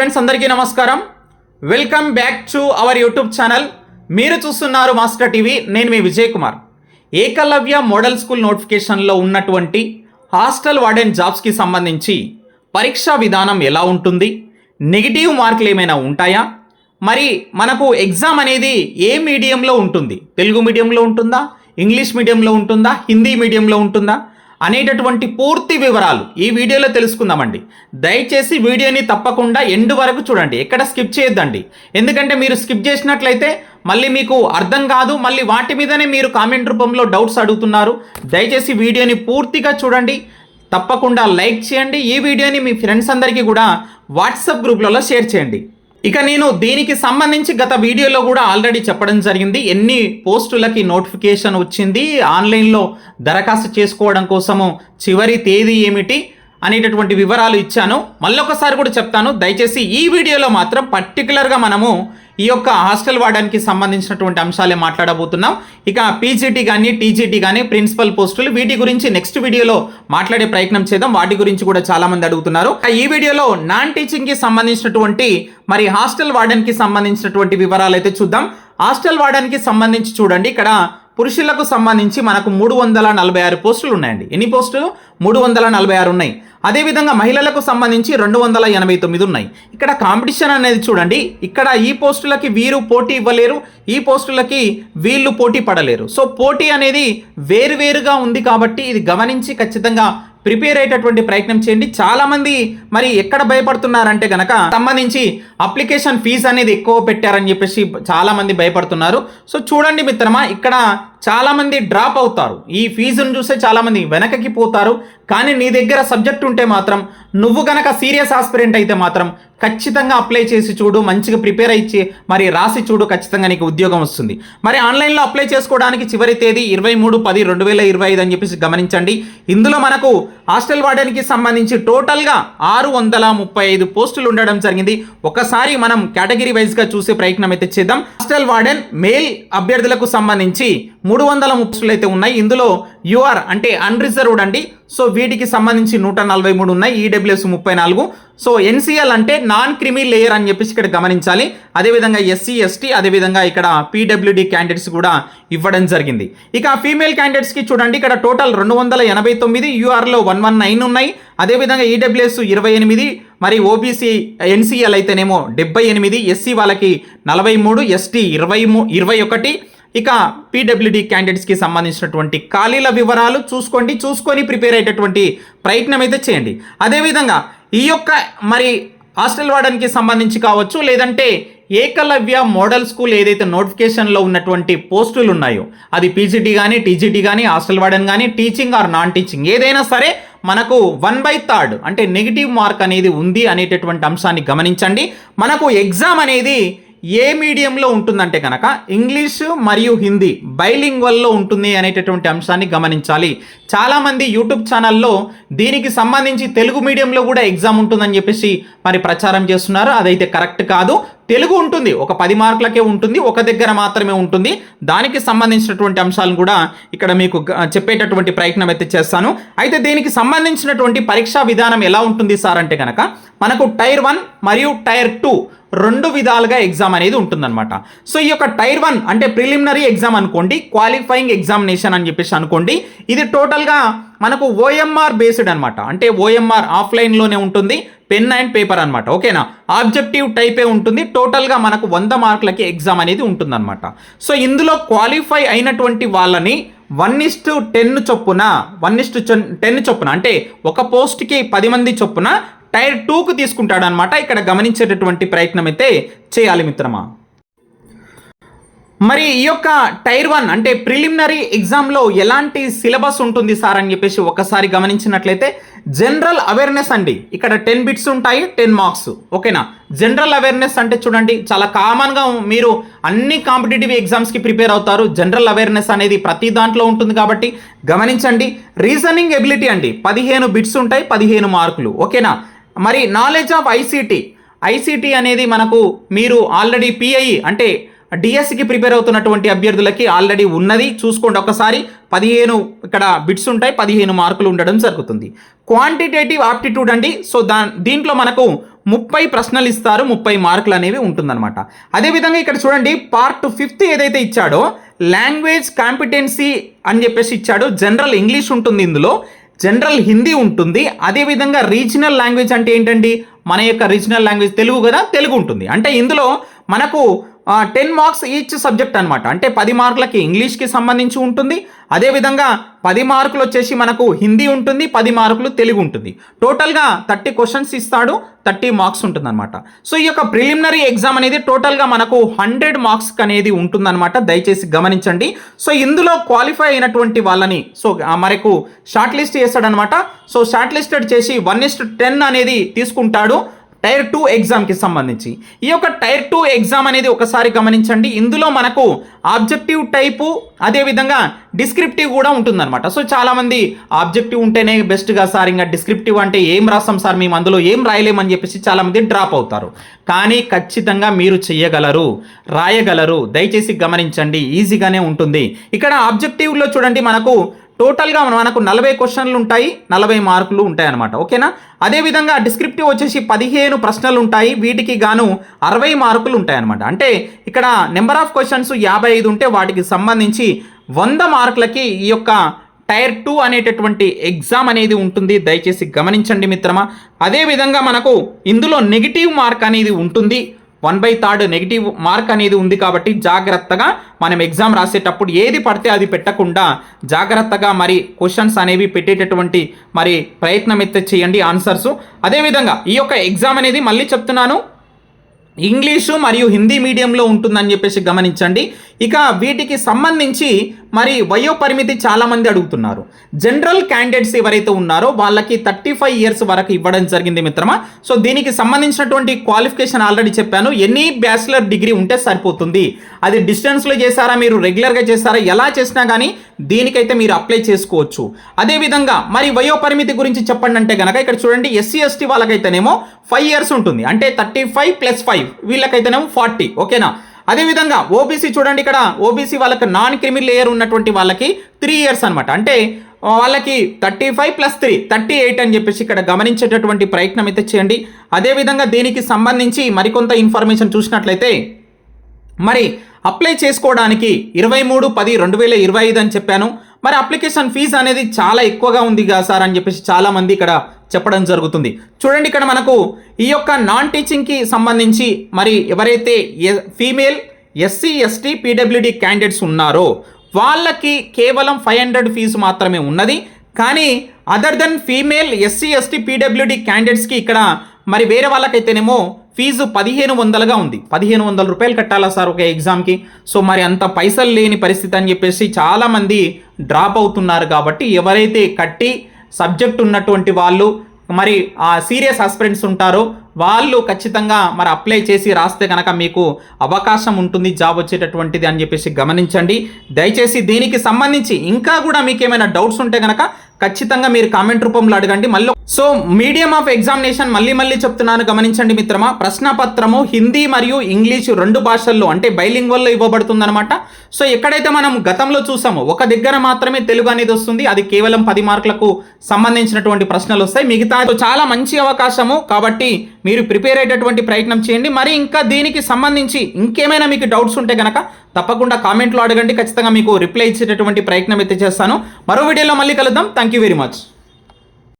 Friends అందరికీ నమస్కారం. Welcome back to our YouTube channel మీరు చూస్తున్నారు మాస్టర్ టీవీ నేను మీ విజయ్ కుమార్ ఏకలవ్య మోడల్ స్కూల్ నోటిఫికేషన్లో ఉన్నటువంటి హాస్టల్ వార్డెన్ జాబ్స్కి సంబంధించి పరీక్షా విధానం ఎలా ఉంటుంది? నెగిటివ్ మార్కులు ఏమైనా ఉంటాయా? మరి మనకు ఎగ్జామ్ అనేది ఏ మీడియంలో ఉంటుంది? తెలుగు మీడియంలో ఉంటుందా? ఇంగ్లీష్ మీడియంలో ఉంటుందా? హిందీ మీడియంలో ఉంటుందా? అనేటటువంటి పూర్తి వివరాలు ఈ వీడియోలో తెలుసుకుందామండి. దయచేసి వీడియోని తప్పకుండా ఎండ్ వరకు చూడండి. ఎక్కడ స్కిప్ చేయొద్దండి. ఎందుకంటే మీరు స్కిప్ చేసినట్లయితే మళ్ళీ మీకు అర్థం కాదు. మళ్ళీ వాటి మీదనే మీరు కామెంట్ రూపంలో డౌట్స్ అడుగుతున్నారు. దయచేసి వీడియోని పూర్తిగా చూడండి. తప్పకుండా లైక్ చేయండి. ఈ వీడియోని మీ ఫ్రెండ్స్ అందరికీ కూడా వాట్సాప్ గ్రూప్లలో షేర్ చేయండి. ఇక నేను దీనికి సంబంధించి గత వీడియోలో కూడా ఆల్రెడీ చెప్పడం జరిగింది. ఎన్ని పోస్టులకి నోటిఫికేషన్ వచ్చింది? ఆన్లైన్లో దరఖాస్తు చేసుకోవడం కోసము చివరి తేదీ ఏమిటి? అనేటటువంటి వివరాలు ఇచ్చాను. మళ్ళొకసారి కూడా చెప్తాను. దయచేసి ఈ వీడియోలో మాత్రం పర్టికులర్గా మనము ఈ యొక్క హాస్టల్ వాడడానికి సంబంధించినటువంటి అంశాలే మాట్లాడబోతున్నాం. ఇక పీజీటీ కానీ టీజీటీ కానీ ప్రిన్సిపల్ పోస్టులు వీటి గురించి నెక్స్ట్ వీడియోలో మాట్లాడే ప్రయత్నం చేద్దాం. వాటి గురించి కూడా చాలా మంది అడుగుతున్నారు ఈ వీడియోలో నాన్ టీచింగ్కి సంబంధించినటువంటి మరి హాస్టల్ వాడడానికి సంబంధించినటువంటి వివరాలు అయితే చూద్దాం. హాస్టల్ వాడడానికి సంబంధించి చూడండి. ఇక్కడ పురుషులకు సంబంధించి మనకు మూడు వందల నలభై ఆరు పోస్టులు ఉన్నాయండి ఎన్ని పోస్టులు? మూడు వందల నలభై ఆరు ఉన్నాయి. అదేవిధంగా మహిళలకు సంబంధించి రెండు వందల ఎనభై తొమ్మిది ఉన్నాయి. ఇక్కడ కాంపిటీషన్ అనేది చూడండి. ఇక్కడ ఈ పోస్టులకి వీరు పోటీ ఇవ్వలేరు. ఈ పోస్టులకి వీళ్ళు పోటీ పడలేరు. సో పోటీ అనేది వేరువేరుగా ఉంది కాబట్టి ఇది గమనించి ఖచ్చితంగా ప్రిపేర్ అయ్యేటటువంటి ప్రయత్నం చేయండి. చాలామంది మరి ఎక్కడ భయపడుతున్నారంటే గనక సంబంధించి అప్లికేషన్ ఫీజు అనేది ఎక్కువ పెట్టారని చెప్పేసి చాలామంది భయపడుతున్నారు. సో చూడండి మిత్రమా ఇక్కడ చాలామంది డ్రాప్ అవుతారు. ఈ ఫీజును చూస్తే చాలామంది వెనకకి పోతారు. కానీ నీ దగ్గర సబ్జెక్ట్ ఉంటే మాత్రం నువ్వు గనక సీరియస్ ఆస్పిరెంట్ అయితే మాత్రం ఖచ్చితంగా అప్లై చేసి చూడు మంచిగా ప్రిపేర్ అయ్యి మరి రాసి చూడు ఖచ్చితంగా నీకు ఉద్యోగం వస్తుంది. మరి ఆన్లైన్లో అప్లై చేసుకోవడానికి చివరి తేదీ ఇరవై మూడు పది రెండు వేల ఇరవై ఐదు అని చెప్పేసి గమనించండి. ఇందులో మనకు హాస్టల్ వార్డెన్కి సంబంధించి టోటల్గా ఆరు వందల ముప్పై ఐదు పోస్టులు ఉండడం జరిగింది. ఒకసారి మనం కేటగిరీ వైజ్గా చూసే ప్రయత్నం అయితే చేద్దాం. హాస్టల్ వార్డెన్ మేల్ అభ్యర్థులకు సంబంధించి మూడు వందల ముప్పై అయితే ఉన్నాయి. ఇందులో యూఆర్ అంటే అన్రిజర్వ్డ్ అండి. సో వీటికి సంబంధించి నూట నలభై మూడు ఉన్నాయి. ఈడబ్ల్యూఎస్ ముప్పై నాలుగు. సో ఎన్సీఎల్ అంటే నాన్ క్రిమి లేయర్ అని చెప్పేసి ఇక్కడ గమనించాలి. అదేవిధంగా ఎస్సీ ఎస్టీ అదేవిధంగా ఇక్కడ పీడబ్ల్యూడి క్యాండిడేట్స్ కూడా ఇవ్వడం జరిగింది. ఇక ఫీమేల్ క్యాండిడేట్స్కి చూడండి. ఇక్కడ టోటల్ రెండు వందల ఎనభై తొమ్మిది యూఆర్లో వన్ వన్ నైన్ ఉన్నాయి. అదేవిధంగా ఈడబ్ల్యూఎస్ ఇరవై ఎనిమిది మరి ఓబీసీ ఎన్సీఎల్ అయితేనేమో డెబ్బై ఎనిమిది ఎస్సీ వాళ్ళకి నలభై మూడు ఎస్టీ ఇరవై మూ ఇరవై ఒకటి ఇక పీడబ్ల్యూడి క్యాండిడేట్స్కి సంబంధించినటువంటి ఖాళీల వివరాలు చూసుకోండి చూసుకొని ప్రిపేర్ అయ్యేటటువంటి ప్రయత్నం అయితే చేయండి. అదేవిధంగా ఈ యొక్క మరి హాస్టల్ వార్డెన్కి సంబంధించి కావచ్చు లేదంటే ఏకలవ్య మోడల్ స్కూల్ ఏదైతే నోటిఫికేషన్లో ఉన్నటువంటి పోస్టులు ఉన్నాయో అది పీజీటీ కానీ టీజీటీ కానీ హాస్టల్ వార్డెన్ కానీ టీచింగ్ ఆర్ నాన్ టీచింగ్ ఏదైనా సరే మనకు వన్ బై థర్డ్ అంటే నెగిటివ్ మార్క్ అనేది ఉంది అనేటటువంటి అంశాన్ని గమనించండి. మనకు ఎగ్జామ్ అనేది ఏ మీడియంలో ఉంటుందంటే కనుక ఇంగ్లీషు మరియు హిందీ బైలింగ్వల్లో ఉంటుంది అనేటటువంటి అంశాన్ని గమనించాలి. చాలామంది యూట్యూబ్ ఛానల్లో దీనికి సంబంధించి తెలుగు మీడియంలో కూడా ఎగ్జామ్ ఉంటుందని చెప్పేసి మరి ప్రచారం చేస్తున్నారు. అదైతే కరెక్ట్ కాదు. తెలుగు ఉంటుంది. ఒక పది మార్కులకే ఉంటుంది. ఒక దగ్గర మాత్రమే ఉంటుంది. దానికి సంబంధించినటువంటి అంశాలను కూడా ఇక్కడ మీకు చెప్పేటటువంటి ప్రయత్నం అయితే చేస్తాను. అయితే దీనికి సంబంధించినటువంటి పరీక్షా విధానం ఎలా ఉంటుంది సార్ అంటే కనుక మనకు టైర్ వన్ మరియు టైర్ టూ రెండు విధాలుగా ఎగ్జామ్ అనేది ఉంటుందన్నమాట. సో ఈ యొక్క టైర్ వన్ అంటే ప్రిలిమినరీ ఎగ్జామ్ అనుకోండి క్వాలిఫైయింగ్ ఎగ్జామినేషన్ అని చెప్పేసి అనుకోండి ఇది టోటల్గా మనకు ఓఎంఆర్ బేస్డ్ అనమాట అంటే ఓఎంఆర్ ఆఫ్లైన్లోనే ఉంటుంది పెన్ అండ్ పేపర్ అనమాట ఓకేనా? ఆబ్జెక్టివ్ టైపే ఉంటుంది టోటల్గా మనకు వంద మార్కులకి ఎగ్జామ్ అనేది ఉంటుందన్నమాట. సో ఇందులో క్వాలిఫై అయినటువంటి వాళ్ళని వన్ ఇస్టు టెన్ చొప్పున వన్ ఇస్టు టెన్ చొప్పున అంటే ఒక పోస్ట్కి పది మంది చొప్పున టైర్ టూకు తీసుకుంటాడనమాట ఇక్కడ గమనించేటటువంటి ప్రయత్నం అయితే చేయాలి మిత్రమా? మరి ఈ యొక్క టైర్ వన్ అంటే ప్రిలిమినరీ ఎగ్జామ్లో ఎలాంటి సిలబస్ ఉంటుంది సార్ అని చెప్పేసి ఒకసారి గమనించినట్లయితే జనరల్ అవేర్నెస్ అండి. ఇక్కడ టెన్ బిట్స్ ఉంటాయి టెన్ మార్క్స్. ఓకేనా? జనరల్ అవేర్నెస్ అంటే చూడండి చాలా కామన్గా మీరు అన్ని కాంపిటేటివ్ ఎగ్జామ్స్కి ప్రిపేర్ అవుతారు. జనరల్ అవేర్నెస్ అనేది ప్రతి దాంట్లో ఉంటుంది కాబట్టి గమనించండి. రీజనింగ్ ఎబిలిటీ అండి. పదిహేను బిట్స్ ఉంటాయి పదిహేను మార్కులు. ఓకేనా? మరి నాలెడ్జ్ ఆఫ్ ఐసీటీ ఐసీటీ అనేది మనకు మీరు ఆల్రెడీ పిఐ అంటే డిఎస్సికి ప్రిపేర్ అవుతున్నటువంటి అభ్యర్థులకి ఆల్రెడీ ఉన్నది. చూసుకోండి ఒకసారి. పదిహేను ఇక్కడ బిట్స్ ఉంటాయి. పదిహేను మార్కులు ఉండడం జరుగుతుంది. క్వాంటిటేటివ్ ఆప్టిట్యూడ్ అండి. సో దా దీంట్లో మనకు ముప్పై ప్రశ్నలు ఇస్తారు. ముప్పై మార్కులు అనేవి ఉంటుందన్నమాట. అదేవిధంగా ఇక్కడ చూడండి. పార్ట్ ఫిఫ్త్ ఏదైతే ఇచ్చాడో లాంగ్వేజ్ కాంపిటెన్సీ అని చెప్పేసి ఇచ్చాడు. జనరల్ ఇంగ్లీష్ ఉంటుంది ఇందులో. జనరల్ హిందీ ఉంటుంది. అదేవిధంగా రీజనల్ లాంగ్వేజ్ అంటే ఏంటండి? మన యొక్క రీజనల్ లాంగ్వేజ్ తెలుగు కదా? తెలుగు ఉంటుంది. అంటే ఇందులో మనకు టెన్ మార్క్స్ ఈచ్ సబ్జెక్ట్ అనమాట అంటే పది మార్కులకి ఇంగ్లీష్కి సంబంధించి ఉంటుంది. అదేవిధంగా పది మార్కులు వచ్చేసి మనకు హిందీ ఉంటుంది పది మార్కులు తెలుగు ఉంటుంది. టోటల్గా థర్టీ క్వశ్చన్స్ ఇస్తాడు థర్టీ మార్క్స్ ఉంటుందన్నమాట. సో ఈ యొక్క ప్రిలిమినరీ ఎగ్జామ్ అనేది టోటల్గా మనకు హండ్రెడ్ మార్క్స్ అనేది ఉంటుందన్నమాట. దయచేసి గమనించండి. సో ఇందులో క్వాలిఫై అయినటువంటి వాళ్ళని సో మనకు షార్ట్ లిస్ట్ చేస్తాడనమాట సో షార్ట్ లిస్టెడ్ చేసి వన్ ఇస్ట్ టెన్ అనేది తీసుకుంటాడు. టైర్ టూ ఎగ్జామ్కి సంబంధించి. ఈ యొక్క టైర్ టూ ఎగ్జామ్ అనేది ఒకసారి గమనించండి. ఇందులో మనకు ఆబ్జెక్టివ్ టైపు అదేవిధంగా డిస్క్రిప్టివ్ కూడా ఉంటుందన్నమాట. సో చాలామంది ఆబ్జెక్టివ్ ఉంటేనే బెస్ట్గా సార్ ఇంకా డిస్క్రిప్టివ్ అంటే ఏం రాస్తాం సార్ మేము అందులో ఏం రాయలేమని చెప్పేసి చాలామంది డ్రాప్ అవుతారు. కానీ ఖచ్చితంగా మీరు చెయ్యగలరు రాయగలరు. దయచేసి గమనించండి ఈజీగానే ఉంటుంది. ఇక్కడ ఆబ్జెక్టివ్లో చూడండి మనకు టోటల్గా మనకు నలభై క్వశ్చన్లు ఉంటాయి నలభై మార్కులు ఉంటాయి అనమాట ఓకేనా అదేవిధంగా డిస్క్రిప్టివ్ వచ్చేసి పదిహేను ప్రశ్నలు ఉంటాయి వీటికి గాను అరవై మార్కులు ఉంటాయి అనమాట అంటే ఇక్కడ నెంబర్ ఆఫ్ క్వశ్చన్స్ యాభై ఐదు ఉంటే వాటికి సంబంధించి వంద మార్కులకి ఈ యొక్క టైర్ టూ అనేటటువంటి ఎగ్జామ్ అనేది ఉంటుంది. దయచేసి గమనించండి మిత్రమా. అదేవిధంగా మనకు ఇందులో నెగిటివ్ మార్క్ అనేది ఉంటుంది. One by third negative mark అనేది ఉంది కాబట్టి జాగ్రత్తగా మనం ఎగ్జామ్ రాసేటప్పుడు ఏది పడితే అది పెట్టకుండా జాగ్రత్తగా మరి క్వశ్చన్స్ అనేవి పెట్టేటటువంటి మరి ప్రయత్నం అయితే చేయండి ఆన్సర్స్. అదేవిధంగా ఈ యొక్క ఎగ్జామ్ అనేది మళ్ళీ చెప్తున్నాను. ఇంగ్లీషు మరియు హిందీ మీడియంలో ఉంటుందని చెప్పేసి గమనించండి. ఇక వీటికి సంబంధించి మరి వయోపరిమితి చాలామంది అడుగుతున్నారు. జనరల్ క్యాండిడేట్స్ ఎవరైతే ఉన్నారో వాళ్ళకి థర్టీ ఫైవ్ ఇయర్స్ వరకు ఇవ్వడం జరిగింది మిత్రమా. సో దీనికి సంబంధించినటువంటి క్వాలిఫికేషన్ ఆల్రెడీ చెప్పాను. ఎనీ బ్యాచిలర్ డిగ్రీ ఉంటే సరిపోతుంది. అది డిస్టెన్స్లో చేశారా మీరు రెగ్యులర్గా చేస్తారా ఎలా చేసినా కానీ దీనికైతే మీరు అప్లై చేసుకోవచ్చు. అదేవిధంగా మరి వయో పరిమితి గురించి చెప్పండి అంటే కనుక ఇక్కడ చూడండి ఎస్సీ ఎస్టీ వాళ్ళకైతేనేమో ఫైవ్ ఇయర్స్ ఉంటుంది. అంటే థర్టీ ఫైవ్ ప్లస్ ఫైవ్. వీళ్ళకైతేనేమో ఫార్టీ ఓకేనా? అదేవిధంగా ఓబీసీ చూడండి ఇక్కడ ఓబీసీ వాళ్ళకి నాన్ క్రిమి లేయర్ ఉన్నటువంటి వాళ్ళకి త్రీ ఇయర్స్ అనమాట అంటే వాళ్ళకి thirty five plus three thirty eight అని చెప్పేసి ఇక్కడ గమనించేటటువంటి ప్రయత్నం అయితే చేయండి. అదేవిధంగా దీనికి సంబంధించి మరికొంత ఇన్ఫర్మేషన్ చూసినట్లయితే మరి అప్లై చేసుకోవడానికి ఇరవై మూడు పది రెండు వేల ఇరవై ఐదు అని చెప్పాను. మరి అప్లికేషన్ ఫీజు అనేది చాలా ఎక్కువగా ఉంది కదా సార్ అని చెప్పేసి చాలామంది ఇక్కడ చెప్పడం జరుగుతుంది. చూడండి ఇక్కడ మనకు ఈ యొక్క నాన్ టీచింగ్కి సంబంధించి మరి ఎవరైతే female SC ST PWD candidates ఉన్నారో వాళ్ళకి కేవలం ఫైవ్ హండ్రెడ్ ఫీజు మాత్రమే ఉన్నది. కానీ other than female SC ST PWD క్యాండిడేట్స్కి ఇక్కడ మరి వేరే వాళ్ళకైతేనేమో ఫీజు పదిహేను వందలుగా ఉంది. పదిహేను వందల రూపాయలు కట్టాలా సార్ ఒక ఎగ్జామ్కి? సో మరి అంత పైసలు లేని పరిస్థితి అని చెప్పేసి చాలామంది డ్రాప్ అవుతున్నారు కాబట్టి ఎవరైతే కట్టి సబ్జెక్ట్ ఉన్నటువంటి వాళ్ళు మరి ఆ సీరియస్ ఆస్పిరెంట్స్ ఉంటారో వాళ్ళు ఖచ్చితంగా మరి అప్లై చేసి రాస్తే కనుక మీకు అవకాశం ఉంటుంది జాబ్ వచ్చేటటువంటిది అని చెప్పేసి గమనించండి. దయచేసి దీనికి సంబంధించి ఇంకా కూడా మీకు ఏమైనా డౌట్స్ ఉంటే కనుక ఖచ్చితంగా మీరు కామెంట్ రూపంలో అడగండి. మళ్ళీ సో మీడియం ఆఫ్ ఎగ్జామినేషన్ మళ్ళీ మళ్ళీ చెప్తున్నాను గమనించండి మిత్రమా. ప్రశ్నపత్రము హిందీ మరియు ఇంగ్లీషు రెండు భాషల్లో అంటే బైలింగ్వల్లో ఇవ్వబడుతుందన్నమాట. సో ఎక్కడైతే మనం గతంలో చూసామో ఒక దగ్గర మాత్రమే తెలుగు అనేది వస్తుంది. అది కేవలం పది మార్కులకు సంబంధించినటువంటి ప్రశ్నలు వస్తాయి. మిగతా చాలా మంచి అవకాశము. కాబట్టి మీరు ప్రిపేర్ అయ్యేటటువంటి ప్రయత్నం చేయండి. మరి ఇంకా దీనికి సంబంధించి ఇంకేమైనా మీకు డౌట్స్ ఉంటే కనుక తప్పకుండా కామెంట్లో అడగండి. ఖచ్చితంగా మీకు రిప్లై ఇచ్చేటటువంటి ప్రయత్నం అయితే చేస్తాను. మరో వీడియోలో మళ్ళీ కలుద్దాం. Thank you very much